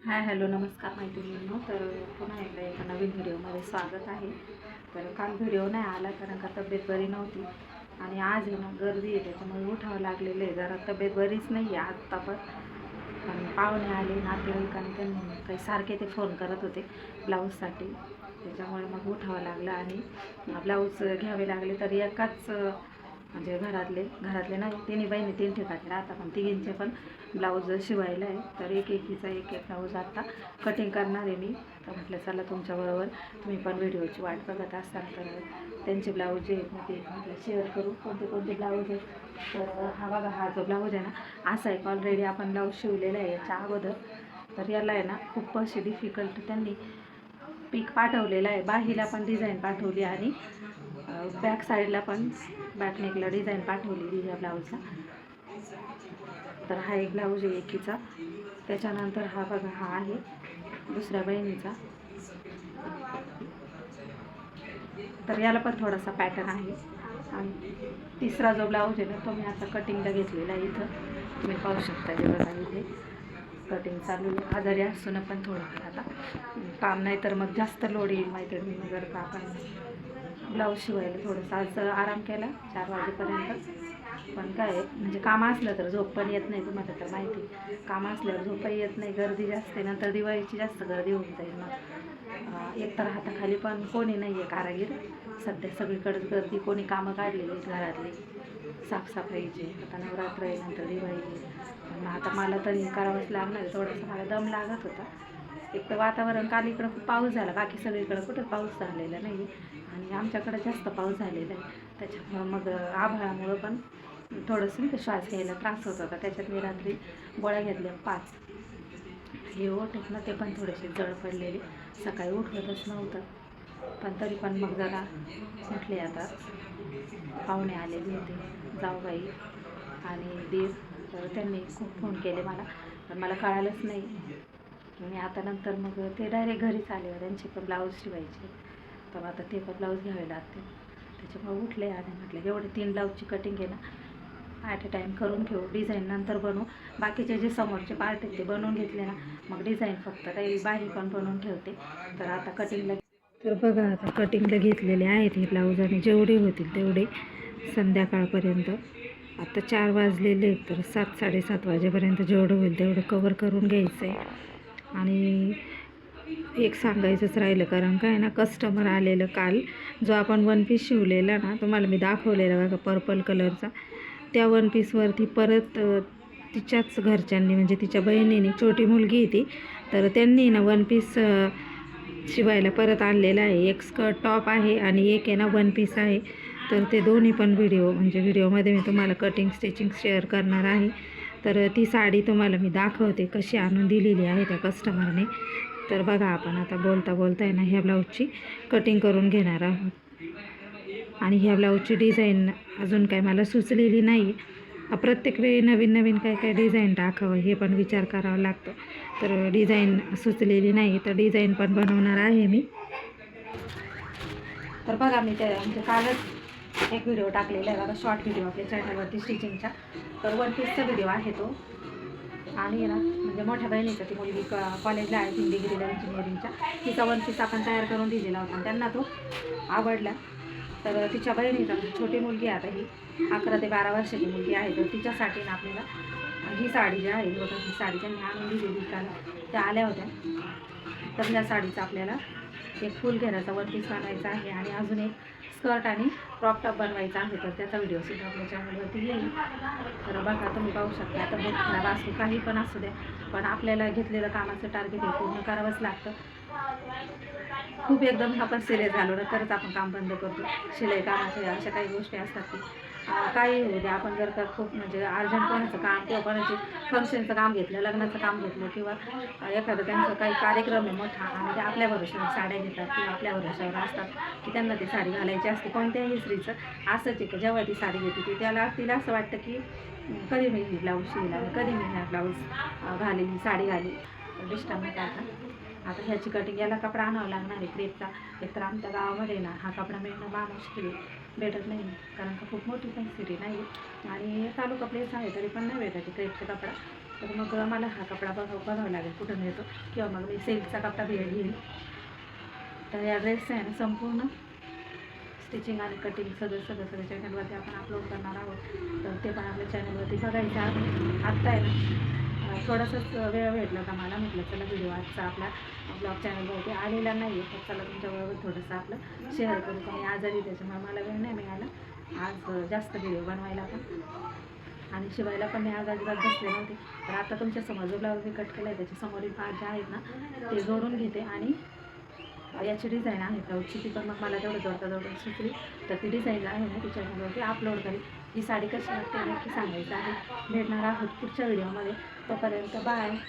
Hi hello नमस्कार मैत्रिणींनो. तर पुन्हा एकदा एका नवीन व्हिडिओमध्ये स्वागत आहे. तर काल व्हिडिओ नाही आला कारण का तब्येत बरी नव्हती आणि आज आहे ना गर्दी आहे त्याच्यामुळे उठावं लागलेलं आहे. जरा तब्येत बरीच नाही आहे आत्ता पण. पण पाहुणे आले नातेवाईक आणि त्यांनी काही सारखे ते फोन करत होते ब्लाऊजसाठी. त्याच्यामुळे मग उठावं लागलं आणि ब्लाऊज घ्यावे लागले तर एकाच म्हणजे घरातले घरातले नाही तिन्ही बहिणी तीन ठिकाणी राहतात पण तिघींचे पण ब्लाऊज शिवायला आहे. तर एक एकीचा एक एक ब्लाऊज आता कटिंग करणार आहे मी. तर म्हटलं चला तुमच्याबरोबर तुम्ही पण व्हिडिओची वाट बघत असाल तर त्यांचे ब्लाऊज जे आहेत ना ते म्हटलं शेअर करू. कोणते कोणते ब्लाऊज आहेत? तर हा बघा हा जो ब्लाऊज आहे ना असा एक ऑलरेडी आपण ब्लाऊज शिवलेला आहे याच्या अगोदर. तर याला आहे ना खूप अशी डिफिकल्ट त्यांनी पीक पाठवलेलं आहे. बाहीला पण डिझाईन पाठवली आणि बॅक साईडला पण बॅकनेकला डिझाईन पाठवलेली या ब्लाऊजला तर हा एक ब्लाऊज आहे एकीचा. त्याच्यानंतर हा बघा हा आहे दुसऱ्या बहिणीचा. तर याला पण थोडासा पॅटर्न आहे. आणि तिसरा जो ब्लाऊज आहे ना तो मी आता कटिंगला घेतलेला आहे इथं. तुम्ही पाहू शकता जे बघा इथे. कटिंग चालू आजारी असून पण थोडं आता. काम नाही तर मग जास्त लोड येईल मैत्रिणी जर का आपण ब्लाऊज शिवायला थोडंसं आज आराम केला चार वाजेपर्यंत. पण काय म्हणजे कामं असलं तर झोप पण येत नाही तुम्हाला तर माहिती. कामं असल्यावर झोपही येत नाही गर्दी जास्त आहे नंतर दिवाळीची जास्त गर्दी होऊन जाईल मग. एकतर हाताखाली पण कोणी नाही आहे कारागीर. सध्या सगळीकडेच गर्दी कोणी कामं काढलेली आहेत घरातली. साफसफाईची आता नवरात्र आहे नंतर दिवाळी आहे. आता मला तरी करावंच लागणार थोडंसं मला दम लागत होता. एक तर वातावरण काल इकडं खूप पाऊस झाला. बाकी सगळीकडं कुठं पाऊस झालेला नाही आणि आमच्याकडं जास्त पाऊस झालेला आहे. त्याच्यामुळं मग आभाळामुळं पण थोडंसं ते श्वास घ्यायला त्रास होत होता. त्याच्यात मी रात्री गोळ्या घेतल्या पाच. हे ओठ आहेत ना ते पण थोडेसे जळ पडलेले. सकाळी उठवतच नव्हतं. पण तरी पण मग जरा म्हटले आता. पाहुणे आलेले होते. जाऊबाई आणि देव तर त्यांनी खूप फोन केले मला. पण मला कळालंच नाही. आणि आता नंतर मग ते डायरेक्ट घरीच आले. त्यांचे पण ब्लाऊज शिवायचे. तर आता ते पण ब्लाऊज घ्यावे लागते त्याच्यामुळे उठले आणि म्हटलं एवढे तीन ब्लाऊजची कटिंग आहे ना ॲट अ टाईम करून घेऊ. डिझाईन नंतर बनवू. बाकीचे जे समोरचे पार्ट आहेत ते बनवून घेतले ना मग डिझाईन फक्त काही बाही पण बनवून ठेवते. तर आता कटिंगला तर बघा आता कटिंगला घेतलेले आहेत हे ब्लाऊज आणि जेवढे होतील तेवढे संध्याकाळपर्यंत. आता चार वाजलेले तर सात साडेसात वाजेपर्यंत जेवढं होईल तेवढं कवर करून घ्यायचं आहे आणि एक सांगायचंच राहिलं कारण काय ना कस्टमर आलेलं काल जो आपण वन पीस शिवलेला ना तुम्हाला मी दाखवलेला बघा पर्पल कलरचा त्या वन पीसवरती परत तिच्याच घरच्यांनी म्हणजे तिच्या बहिणीने छोटी मुलगी होती ती तर त्यांनी ना वन पीस शिवायला परत आणलेला आहे. एक स्कर्ट टॉप आहे आणि एक आहे ना वन पीस आहे. तर ते दोन्ही पण व्हिडिओ म्हणजे व्हिडिओमध्ये मी तुम्हाला कटिंग स्टिचिंग शेअर करणार आहे. तर ती साडी तुम्हाला मी दाखवते कशी आणून दिलेली आहे त्या कस्टमरने तर बघा आपण आता बोलता बोलता आहे ना ह्या ब्लाऊजची कटिंग करून घेणार आहोत. आणि ह्या ब्लाऊजची डिझाईन अजून काय मला सुचलेली नाही. प्रत्येक वेळी नवीन नवीन काय काय डिझाईन टाकावं हे पण विचार करावा लागतो. तर डिझाईन सुचलेली नाही तर डिझाईन पण बनवणार आहे मी. तर बघा मी ते म्हणजे कागद एक व्हिडिओ टाकलेला आहे बघा शॉर्ट व्हिडिओ आपल्या चॅनलवरती स्टिचिंगचा तर वन पीसचा व्हिडिओ आहे तो. आणि ना म्हणजे मोठ्या बहिणीचा ती मुलगी क कॉलेजला आहे तीन डिग्रीला इंजिनिअरिंगच्या तिचा वन पीस आपण तयार करून दिलेला होता. त्यांना तो आवडला. तर तिच्या बहिणीचा छोटी मुलगी आहे आता ही. अकरा ते बारा वर्षाची मुलगी आहे. तर तिच्यासाठी ना आपल्याला ही साडी जी आहे बघा ही साडी त्यांनी आणून दिलेली काल त्या आल्या होत्या. तर त्या साडीचा आपल्याला एक फुल घेण्याचा वन पीस आणायचा आहे. आणि अजून एक स्कर्ट आणि क्रॉप टॉप बनवायचा आहे तर त्याचा व्हिडिओसुद्धा आपल्या चॅनलवरती येईल. तर बघा तुम्ही पाहू शकता. आता बोट खराब असू काही पण असू द्या पण आपल्याला घेतलेलं कामाचं टार्गेट हे पूर्ण करावंच लागतं. खूप एकदम आपण सिरियस झालो ना तरच आपण काम बंद करतो. शिलाई कामाचे अशा काही गोष्टी असतात की काही होऊ द्या. आपण जर का खूप म्हणजे अर्जंट कोणाचं काम किंवा कोणाचे फंक्शनचं काम घेतलं लग्नाचं काम घेतलं किंवा एखादं त्यांचं काही कार्यक्रम आहे मोठा आणि ते आपल्या भरोश्यावर साड्या घेतात किंवा आपल्या भरोश्यावर असतात की त्यांना ती साडी घालायची असते. कोणत्याही स्त्रीचं असंच आहे की जेव्हा ती साडी घेते ती त्याला तिला असं वाटतं की कधी मी ब्लाऊज शिवला कधी मी ब्लाऊज घाली ही साडी घाली डिस्टर्ब नाही करता आता ह्याची कटिंग याला कपडा आणावा लागणार आहे क्रेपचा एकतर आमच्या गावामध्ये ना हा कपडा मिळणं बा मुश्किल आहे. भेटत नाही कारण का खूप मोठी पण सिटी नाही आणि तालुका प्लेस आहे तरी पण नाही भेटत क्रेपचा कपडा. तर मग मला हा कपडा बघा बघावा लागेल कुठं मिळतो किंवा मग मी सिल्कचा कपडा भेट घेईल तर या ड्रेस आहे ना संपूर्ण स्टिचिंग आणि कटिंग सगळं सगळं सगळं चॅनलवरती आपण अपलोड करणार आहोत. तर ते पण आपल्या चॅनलवरती बघायचं आहे. आत्ता आहे ना थोडासाच वेळ भेटला का मला म्हटलं चला व्हिडिओ आजचा आपला ब्लॉग चॅनलवरती आलेला नाही आहे तर चला तुमच्याबरोबर थोडंसं आपलं शेअर करू. का मी आजारी त्याच्यामुळे मला वेळ नाही मिळाला. आज जास्त व्हिडिओ बनवायला पण. आणि शिवायला पण मी आज अजिबात बसले नव्हते. तर आता तुमच्यासमोर जो ब्लाऊज मी कट केला आहे त्याच्यासमोरील पाच ज्या आहेत ना ते जोडून घेते आणि याची डिझाईन आहे. ब्लाऊजची ती पण मग मला तेवढं जोडता जोडता सुचली. तर ती डिझाईन आहे ना ती चॅनलवरती अपलोड करेल. ही साडी कशी वाटते नक्की सांगायचं आहे. भेटणार आहोत पुढच्या व्हिडिओमध्ये Goodbye. rin. Bye-bye.